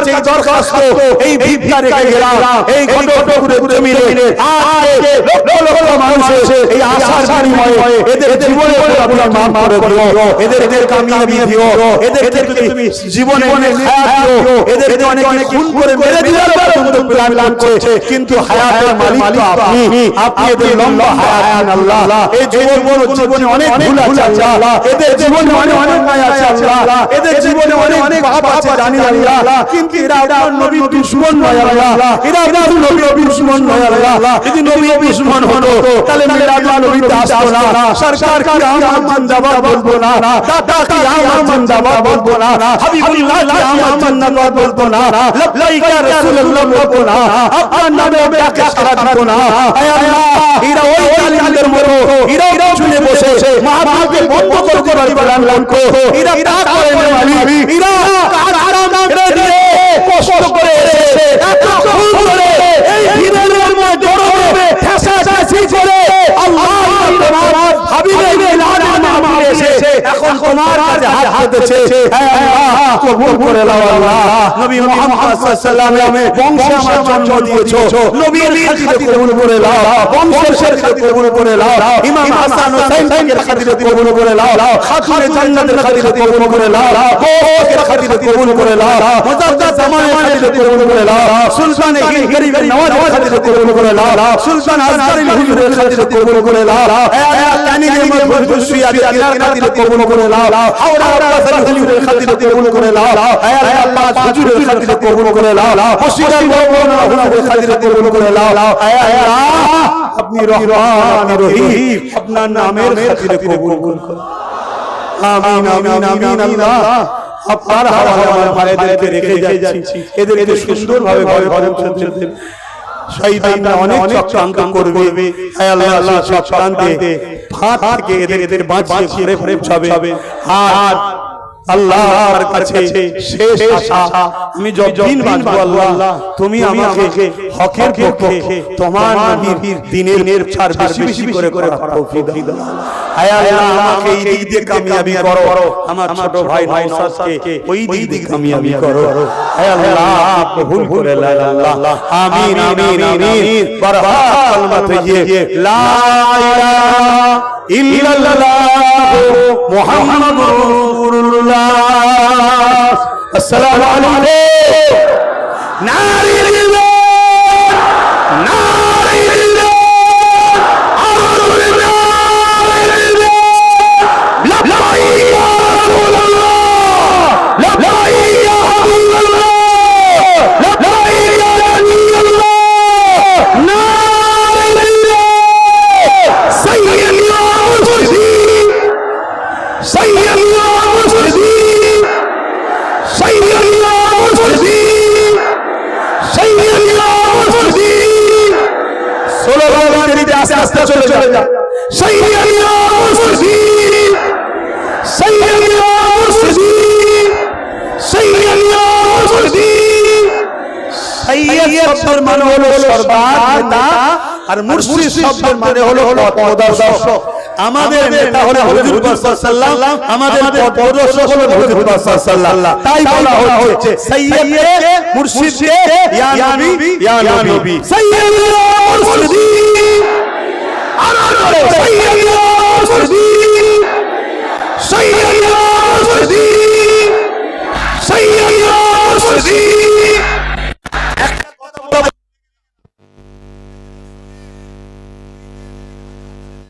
কাছে দরখাস্ত এই ভিক্ষা রেখে গেলাম এই জমিনে লক্ষ লক্ষ মানুষ এই আশার বিনিময়ে এদের জীবনে আপনার মাফ করে দিও এদের এদের কামিয়াবি দিও এদের তুমি জীবনে হায়াত দিও এদের অনেক অনেক খুন করে মেরে দিলাম বন্ধু প্ল্যান করছে কিন্তু হায়াতের মালিক তো আপনি আপনি এদের লম্বা হায়াত আল্লাহ এই জীবন জীবনে অনেক ভুল আছে আল্লাহ এদের জীবনে অনেক অনেক অন্যায় আছে আল্লাহ এদের জীবনে অনেক অনেক পাপ আছে জানি আল্লাহ। কিন্তু এরা আপনার নবীর দুশমন নয় আল্লাহ। এরা আপনার নবীর দুশমন নয় আল্লাহ। যদি নবীর দুশমন হতো তাহলে আপনার নবীতে আসতো না। সরকার কি আমার জিন্দাবাদ বলব না? দাদা কি আমার জিন্দাবাদ বলব না? হাবিবুল্লাহ কি আমার জিন্দাবাদ বলব না? লাইকা রাসূলুল্লাহ বলব না? আপনার নামে ব্যাখ্যা সারা দিব না? আয় আল্লাহ, এরা ওই জালিমদের মতো, এরা শুনে বসে মাহফিলকে বন্ধ করতে পারবে না এরা তা করে না তোমার কাছে হাত পেতেছে হে আল্লাহ কবুল করে নাও আল্লাহ। নবী মুহাম্মদ সাল্লাল্লাহু আলাইহি বংশে আমার জন্ম দিয়েছ নবীর খাতিরে কবুল করে নাও। বংশের খাতিরে কবুল করে নাও। ইমাম হাসান হুসাইনের খাতিরে কবুল করে নাও। খাতুনে জান্নাতের খাতিরে কবুল করে নাও। গোকের খাতিরে কবুল করে নাও। মুজাদ্দা জামানের খাতিরে কবুল করে নাও। সুলতান হিন্দ গরিবের নওয়াজের খাতিরে কবুল করে নাও। সুলতান আজকারিল হুজুরের খাতিরে কবুল করে নাও। হে আল্লাহ নিজে মজবুত খুশি আছে তিনার খাতিরে কবুল করে নাও। হাওড়া আব্বাস হুজুরের খাতিরে কবুল করে নাও। হে আল্লাহ হুজুরের খাতিরে কবুল করে নাও। মুর্শিদার বড় হুজুরের খাতিরে কবুল করে নাও। হে আল্লাহ, আপনি রহমান রহিম। আপনার নামের খাতিরে কবুল করুন। আমিন আমিন আমিন, আল্লাহ। আপনার হাওয়ালে আমার ভাইদেরকে রেখে যাচ্ছি। এদেরকে সুন্দরভাবে ঘরে ঘরে পৌঁছে দেন। শয়তানরা অনেক চক্রান্ত করবে। হায় আল্লাহ আল্লাহ চক্রান্তে ফাঁদ থেকে এদের এদের বাঁচিয়ে ঘরে ঘরে পৌঁছাবে আর আল্লাহর কাছে শেষ আশা। আমি যতদিন বাঁচবো আল্লাহ তুমি আমাকে হকের পক্ষে তোমার নবীর দিনের ছাড় বেশি বেশি করে করে তৌফিক দাও। হায় আল্লাহ আমাকে এই দিক দিয়ে কামিয়াবি করো। আমার ছোট ভাই নওশাদকে ওই দিক দিয়ে কামিয়াবি করো। হায় আল্লাহ কবুল করে লা আল্লাহ আমিন আমিন আমিন বরহাত কলমা তৈয়ে লা ইলাহা ইল্লাল্লাহ মুহাম্মাদুর রাসূলুল্লাহ। আসসালামু আলাইকুম। নারী আস্তে আস্তে চলে চলে যা শব্দের মানে হলো সর্দার আর মুর্শিদ শব্দের মানে হলো পথপ্রদর্শক আমাদের নেতা হলো হুজুর সাল্লাল্লাহু আমাদের পথপ্রদর্শক হলো হুজুর সাল্লাল্লাহু তাই বলা হচ্ছে সাইয়্যদ মুর্শিদ ইয়া নবী ইয়া নবী সাইয়্যদ মুর্শিদ।